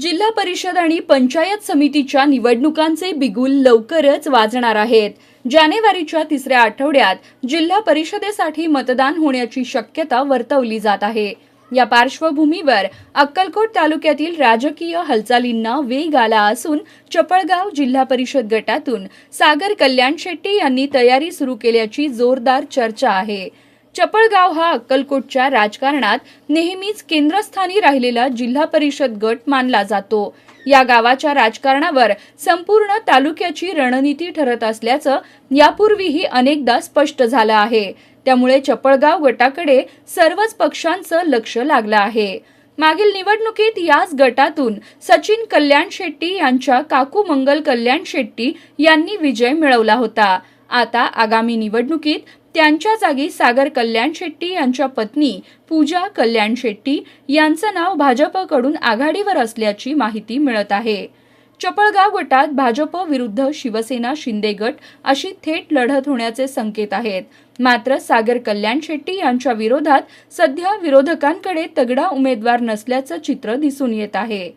जिल्हा परिषद आणि पंचायत समितीच्या निवडणुकांचे बिगुल लवकरच वाजणार आहेत. जानेवारीच्या तिसऱ्या आठवड्यात जिल्हा परिषदेसाठी मतदान होण्याची शक्यता वर्तवली जात आहे. या पार्श्वभूमीवर अक्कलकोट तालुक्यातील राजकीय हालचालींना वेग आला असून चपळगाव जिल्हा परिषद गटातून सागर कल्याण शेट्टी यांनी तयारी सुरू केल्याची जोरदार चर्चा आहे. चपळगाव हा अक्कलकोटच्या राजकारणात नेहमीच केंद्रस्थानी राहिलेला जिल्हा परिषद गट मानला जातो. या गावाच्या राजकारणावर संपूर्ण तालुक्याची रणनीती ठरत असल्याचं यापूर्वीही अनेकदा स्पष्ट झालं आहे. त्यामुळे चपळगाव गटाकडे सर्वच पक्षांचं लक्ष लागलं आहे. मागील निवडणुकीत याच गटातून सचिन कल्याण शेट्टी यांच्या काकू मंगल कल्याण शेट्टी यांनी विजय मिळवला होता. आता आगामी निवडणुकीत त्यांच्या जागी सागर कल्याण शेट्टी यांच्या पत्नी पूजा कल्याण शेट्टी यांचं नाव भाजपकडून आघाडीवर असल्याची माहिती मिळत आहे. चपळगाव गटात भाजप विरुद्ध शिवसेना शिंदे गट अशी थेट लढत होण्याचे संकेत आहेत. मात्र सागर कल्याण शेट्टी यांच्या विरोधात सध्या विरोधकांकडे तगडा उमेदवार नसल्याचं चित्र दिसून येत आहे.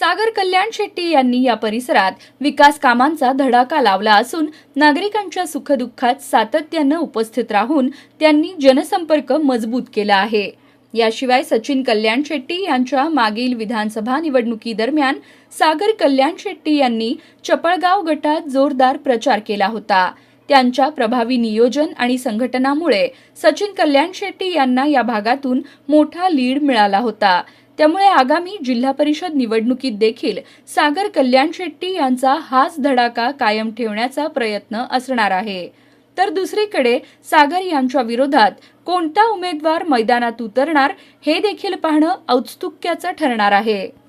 सागर कल्याण शेट्टी यांनी या परिसरात विकास कामांचा धडाका लावला असून नागरिकांच्या सुखदुःखात सातत्यानं उपस्थित राहून त्यांनी जनसंपर्क मजबूत केला आहे. याशिवाय सचिन कल्याण शेट्टी यांच्या मागील विधानसभा निवडणुकीदरम्यान सागर कल्याण शेट्टी यांनी चपळगाव गटात जोरदार प्रचार केला होता. त्यांच्या प्रभावी नियोजन आणि संघटनामुळे सचिन कल्याण शेट्टी यांना या भागातून मोठा लीड मिळाला होता. त्यामुळे आगामी जिल्हा परिषद निवडणुकीत देखील सागर कल्याण शेट्टी यांचा हाच धडाका कायम ठेवण्याचा प्रयत्न असणार आहे. तर दुसरीकडे सागर यांच्या विरोधात कोणता उमेदवार मैदानात उतरणार हे देखील पाहणं औत्सुक्याचं ठरणार आहे.